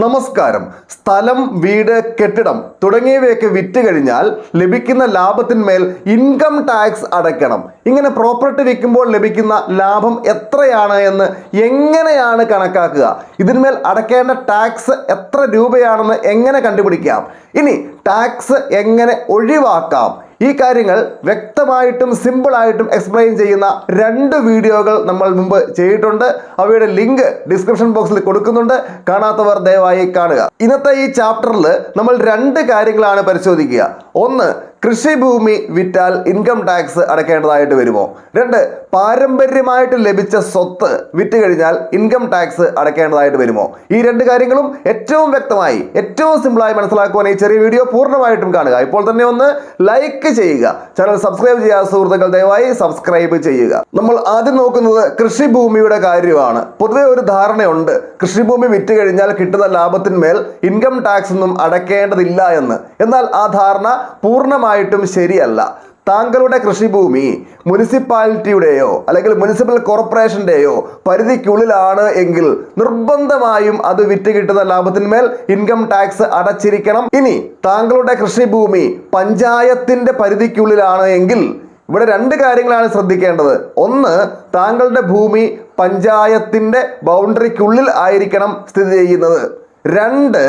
നമസ്കാരം. സ്ഥലം വീട് കെട്ടിടം തുടങ്ങിയവയൊക്കെ വിറ്റ് കഴിഞ്ഞാൽ ലഭിക്കുന്ന ലാഭത്തിന്മേൽ ഇൻകം ടാക്സ് അടയ്ക്കണം. ഇങ്ങനെ പ്രോപ്പർട്ടി വിൽക്കുമ്പോൾ ലഭിക്കുന്ന ലാഭം എത്രയാണ് എന്ന് എങ്ങനെയാണ് കണക്കാക്കുക? ഇതിന്മേൽ അടയ്ക്കേണ്ട ടാക്സ് എത്ര രൂപയാണെന്ന് എങ്ങനെ കണ്ടുപിടിക്കാം? ഇനി ടാക്സ് എങ്ങനെ ഒഴിവാക്കാം? ഈ കാര്യങ്ങൾ വ്യക്തമായിട്ടും സിമ്പിളായിട്ടും എക്സ്പ്ലെയിൻ ചെയ്യുന്ന രണ്ട് വീഡിയോകൾ നമ്മൾ മുമ്പ് ചെയ്തിട്ടുണ്ട്. അവയുടെ ലിങ്ക് ഡിസ്ക്രിപ്ഷൻ ബോക്സിൽ കൊടുക്കുന്നുണ്ട്. കാണാത്തവർ ദയവായി കാണുക. ഇന്നത്തെ ഈ ചാപ്റ്ററിൽ നമ്മൾ രണ്ട് കാര്യങ്ങളാണ് പരിശോധിക്കുക. ഒന്ന് കൃഷിഭൂമി വിറ്റാൽ ഇൻകം ടാക്സ് അടക്കേണ്ടതായിട്ട് വരുമോ? രണ്ട് പാരമ്പര്യമായിട്ട് ലഭിച്ച സ്വത്ത് വിറ്റ് കഴിഞ്ഞാൽ ഇൻകം ടാക്സ് അടക്കേണ്ടതായിട്ട് വരുമോ? ഈ രണ്ട് കാര്യങ്ങളും ഏറ്റവും വ്യക്തമായി ഏറ്റവും സിമ്പിളായി മനസ്സിലാക്കുവാൻ ഈ ചെറിയ വീഡിയോ പൂർണമായിട്ടും കാണുക. ഇപ്പോൾ തന്നെ ഒന്ന് ലൈക്ക് ചെയ്യുക. ചാനൽ സബ്സ്ക്രൈബ് ചെയ്യാത്ത സുഹൃത്തുക്കൾ ദയവായി സബ്സ്ക്രൈബ് ചെയ്യുക. നമ്മൾ ആദ്യം നോക്കുന്നത് കൃഷിഭൂമിയുടെ കാര്യമാണ്. പൊതുവെ ഒരു ധാരണയുണ്ട്. കൃഷിഭൂമി വിറ്റ് കഴിഞ്ഞാൽ കിട്ടുന്ന ലാഭത്തിന്മേൽ ഇൻകം ടാക്സ് ഒന്നും അടക്കേണ്ടതില്ല എന്ന്. എന്നാൽ ആ ധാരണ പൂർണമായിട്ടും ശരിയല്ല. താങ്കളുടെ കൃഷിഭൂമി മുനിസിപ്പാലിറ്റിയുടെയോ അല്ലെങ്കിൽ മുനിസിപ്പൽ കോർപ്പറേഷന്റെയോ പരിധിക്കുള്ളിലാണ് എങ്കിൽ നിർബന്ധമായും അത് വിറ്റ് കിട്ടുന്ന ലാഭത്തിന്മേൽ ഇൻകം ടാക്സ് അടച്ചിരിക്കണം. ഇനി താങ്കളുടെ കൃഷിഭൂമി പഞ്ചായത്തിന്റെ പരിധിക്കുള്ളിലാണ് എങ്കിൽ ഇവിടെ രണ്ട് കാര്യങ്ങളാണ് ശ്രദ്ധിക്കേണ്ടത്. ഒന്ന് താങ്കളുടെ ഭൂമി പഞ്ചായത്തിന്റെ ബൗണ്ടറിക്കുള്ളിൽ ആയിരിക്കണം സ്ഥിതി ചെയ്യുന്നത്. രണ്ട്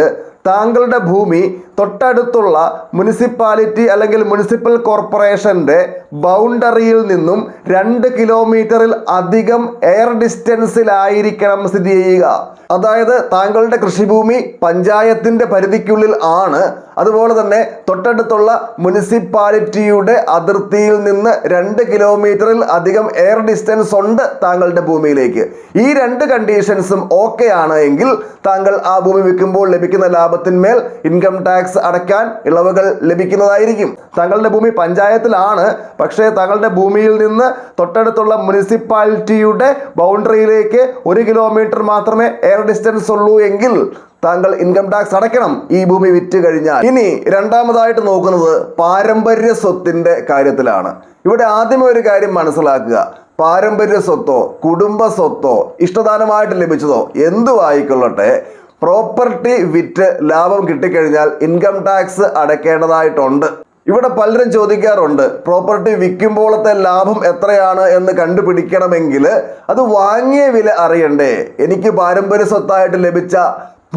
താങ്കളുടെ ഭൂമി തൊട്ടടുത്തുള്ള മുനിസിപ്പാലിറ്റി അല്ലെങ്കിൽ മുനിസിപ്പൽ കോർപ്പറേഷന്റെ ബൗണ്ടറിയിൽ നിന്നും രണ്ട് കിലോമീറ്ററിൽ അധികം എയർ ഡിസ്റ്റൻസിലായിരിക്കണം സ്ഥിതി ചെയ്യുക. അതായത് താങ്കളുടെ കൃഷിഭൂമി പഞ്ചായത്തിന്റെ പരിധിക്കുള്ളിൽ ആണ്. അതുപോലെ തന്നെ തൊട്ടടുത്തുള്ള മുനിസിപ്പാലിറ്റിയുടെ അതിർത്തിയിൽ നിന്ന് രണ്ട് കിലോമീറ്ററിൽ അധികം എയർ ഡിസ്റ്റൻസ് ഉണ്ട് താങ്കളുടെ ഭൂമിയിലേക്ക്. ഈ രണ്ട് കണ്ടീഷൻസും ഓക്കെ ആണ് എങ്കിൽ താങ്കൾ ആ ഭൂമി വിൽക്കുമ്പോൾ ലഭിക്കുന്ന ലാഭത്തിന്മേൽ ഇൻകം ടാക്സ് അടയ്ക്കാൻ ഇളവുകൾ ലഭിക്കുന്നതായിരിക്കും. തങ്ങളുടെ ഭൂമി പഞ്ചായത്തിലാണ്. പക്ഷേ തങ്ങളുടെ ഭൂമിയിൽ നിന്ന് തൊട്ടടുത്തുള്ള മുനിസിപ്പാലിറ്റിയുടെ ബൗണ്ടറിയിലേക്ക് ഒരു കിലോമീറ്റർ മാത്രമേ എയർ ഡിസ്റ്റൻസ് ഉള്ളൂ എങ്കിൽ താങ്കൾ ഇൻകം ടാക്സ് അടയ്ക്കണം. ഈ ഭൂമി വിറ്റ് കഴിഞ്ഞാൽ. ഇനി രണ്ടാമതായിട്ട് നോക്കുന്നത് പാരമ്പര്യ സ്വത്തിന്റെ കാര്യത്തിലാണ്. ഇവിടെ ആദ്യമേ ഒരു കാര്യം മനസ്സിലാക്കുക. പാരമ്പര്യ സ്വത്തോ കുടുംബ സ്വത്തോ ഇഷ്ടദാനമായിട്ട് ലഭിച്ചതോ എന്തു ആയിക്കൊള്ളട്ടെ പ്രോപ്പർട്ടി വിറ്റ് ലാഭം കിട്ടിക്കഴിഞ്ഞാൽ ഇൻകം ടാക്സ് അടയ്ക്കേണ്ടതായിട്ടുണ്ട് ഇവിടെ പലരും ചോദിക്കാറുണ്ട് പ്രോപ്പർട്ടി വിൽക്കുമ്പോഴത്തെ ലാഭം എത്രയാണ് എന്ന് കണ്ടുപിടിക്കണമെങ്കിൽ അത് വാങ്ങിയ വില അറിയണ്ടേ? എനിക്ക് പാരമ്പര്യ സ്വത്തായിട്ട് ലഭിച്ച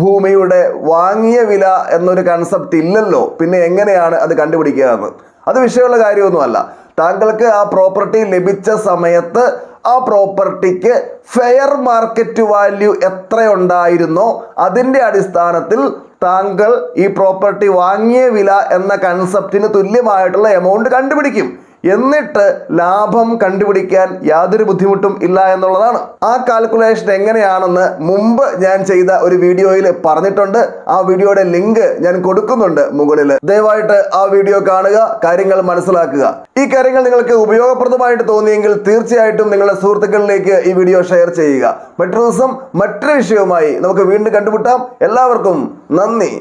ഭൂമിയുടെ വാങ്ങിയ വില എന്നൊരു കൺസെപ്റ്റ് ഇല്ലല്ലോ. പിന്നെ എങ്ങനെയാണ് അത് കണ്ടുപിടിക്കുക എന്ന് അത് വിഷയമുള്ള കാര്യമൊന്നുമല്ല. താങ്കൾക്ക് ആ പ്രോപ്പർട്ടി ലഭിച്ച സമയത്ത് ആ പ്രോപ്പർട്ടിക്ക് ഫെയർ മാർക്കറ്റ് വാല്യൂ എത്രയുണ്ടായിരുന്നോ അതിന്റെ അടിസ്ഥാനത്തിൽ താങ്കൾ ഈ പ്രോപ്പർട്ടി വാങ്ങിയ വില എന്ന കൺസെപ്റ്റിന് തുല്യമായിട്ടുള്ള എമൗണ്ട് കണ്ടുപിടിക്കും. എന്നിട്ട് ലാഭം കണ്ടുപിടിക്കാൻ യാതൊരു ബുദ്ധിമുട്ടും ഇല്ല എന്നുള്ളതാണ്. ആ കാൽക്കുലേഷൻ എങ്ങനെയാണെന്ന് മുമ്പ് ഞാൻ ചെയ്ത ഒരു വീഡിയോയിൽ പറഞ്ഞിട്ടുണ്ട്. ആ വീഡിയോയുടെ ലിങ്ക് ഞാൻ കൊടുക്കുന്നുണ്ട് മുകളിൽ. ദയവായിട്ട് ആ വീഡിയോ കാണുക കാര്യങ്ങൾ മനസ്സിലാക്കുക. ഈ കാര്യങ്ങൾ നിങ്ങൾക്ക് ഉപയോഗപ്രദമായിട്ട് തോന്നിയെങ്കിൽ തീർച്ചയായിട്ടും നിങ്ങളുടെ സുഹൃത്തുക്കളിലേക്ക് ഈ വീഡിയോ ഷെയർ ചെയ്യുക. മറ്റൊരു ദിവസം മറ്റൊരു വിഷയവുമായി നമുക്ക് വീണ്ടും കണ്ടുമുട്ടാം. എല്ലാവർക്കും നന്ദി.